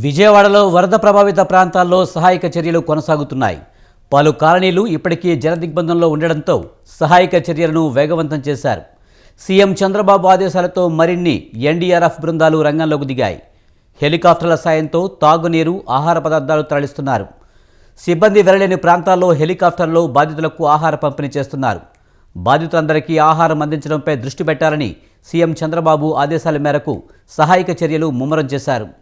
విజయవాడలో వరద ప్రభావిత ప్రాంతాల్లో సహాయక చర్యలు కొనసాగుతున్నాయి. పలు కాలనీలు ఇప్పటికీ జలదిగ్బంధంలో ఉండడంతో సహాయక చర్యలను వేగవంతం చేశారు. సీఎం చంద్రబాబు ఆదేశాలతో మరిన్ని ఎన్డీఆర్ఎఫ్ బృందాలు రంగంలోకి దిగాయి. హెలికాప్టర్ల సాయంతో తాగునీరు ఆహార పదార్థాలు తరలిస్తున్నారు. సిబ్బంది వెళ్ళలేని ప్రాంతాల్లో హెలికాప్టర్లో బాధితులకు ఆహార పంపిణీ చేస్తున్నారు. బాధితులందరికీ ఆహారం అందించడంపై దృష్టి పెట్టాలని సీఎం చంద్రబాబు ఆదేశాల మేరకు సహాయక చర్యలు ముమ్మరం చేశారు.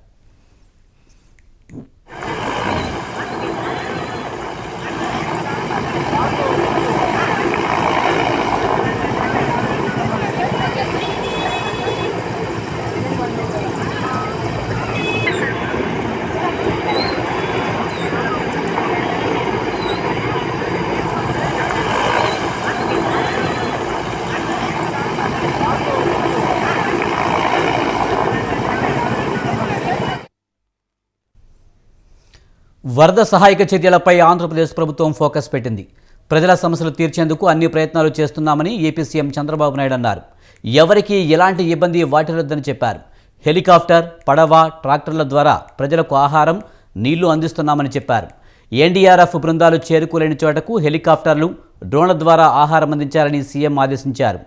వరద సహాయక చర్యలపై ఆంధ్రప్రదేశ్ ప్రభుత్వం ఫోకస్ పెట్టింది. ప్రజల సమస్యలు తీర్చేందుకు అన్ని ప్రయత్నాలు చేస్తున్నామని ఏపీ సీఎం చంద్రబాబు నాయుడు అన్నారు. ఎవరికి ఎలాంటి ఇబ్బంది వాటిల్లొద్దని చెప్పారు. హెలికాప్టర్ పడవ ట్రాక్టర్ల ద్వారా ప్రజలకు ఆహారం నీళ్ళు అందిస్తున్నామని చెప్పారు. ఎన్డీఆర్ఎఫ్ బృందాలు చేరుకోలేని చోటకు హెలికాప్టర్లు డ్రోన్ల ద్వారా ఆహారం అందించాలని సీఎం ఆదేశించారు.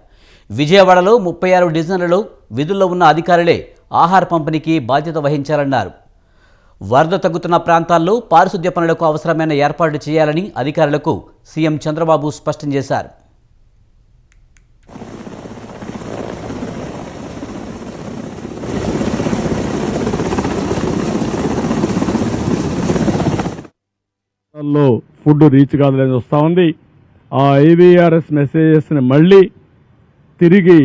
విజయవాడలో ముప్పై ఆరు డివిజన్లలో విధుల్లో ఉన్న అధికారులే ఆహార పంపిణీకి బాధ్యత వహించాలన్నారు. వరద తగ్గుతున్న ప్రాంతాల్లో పారిశుద్ధ్య పనులకు అవసరమైన ఏర్పాట్లు చేయాలని అధికారులకు సీఎం చంద్రబాబు స్పష్టం చేశారు. లో ఫుడ్ రీచ్ కాదని వస్తూ ఉంది. ఆ ఐవీఆర్ఎస్ మెసేజెస్ని మళ్ళీ తిరిగి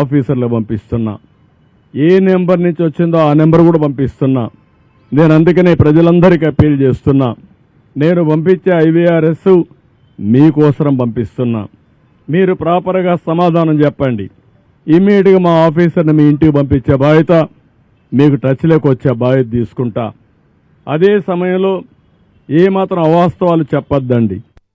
ఆఫీసర్లు పంపిస్తున్నా. ఏ నెంబర్ నుంచి వచ్చిందో ఆ నెంబర్ కూడా పంపిస్తున్నా. నేను అందుకనే ప్రజలందరికీ అప్పీల్ చేస్తున్నా. నేను పంపించే ఐవీఆర్ఎస్ మీకోసరం పంపిస్తున్నా. మీరు ప్రాపర్గా సమాధానం చెప్పండి. ఇమ్మీడియట్గా మా ఆఫీసర్ని మీ ఇంటికి పంపించే బాధ్యత మీకు టచ్లోకి వచ్చే బాధ్యత తీసుకుంటా. అదే సమయంలో ఏమాత్రం అవాస్తవాలు చెప్పొద్దండి.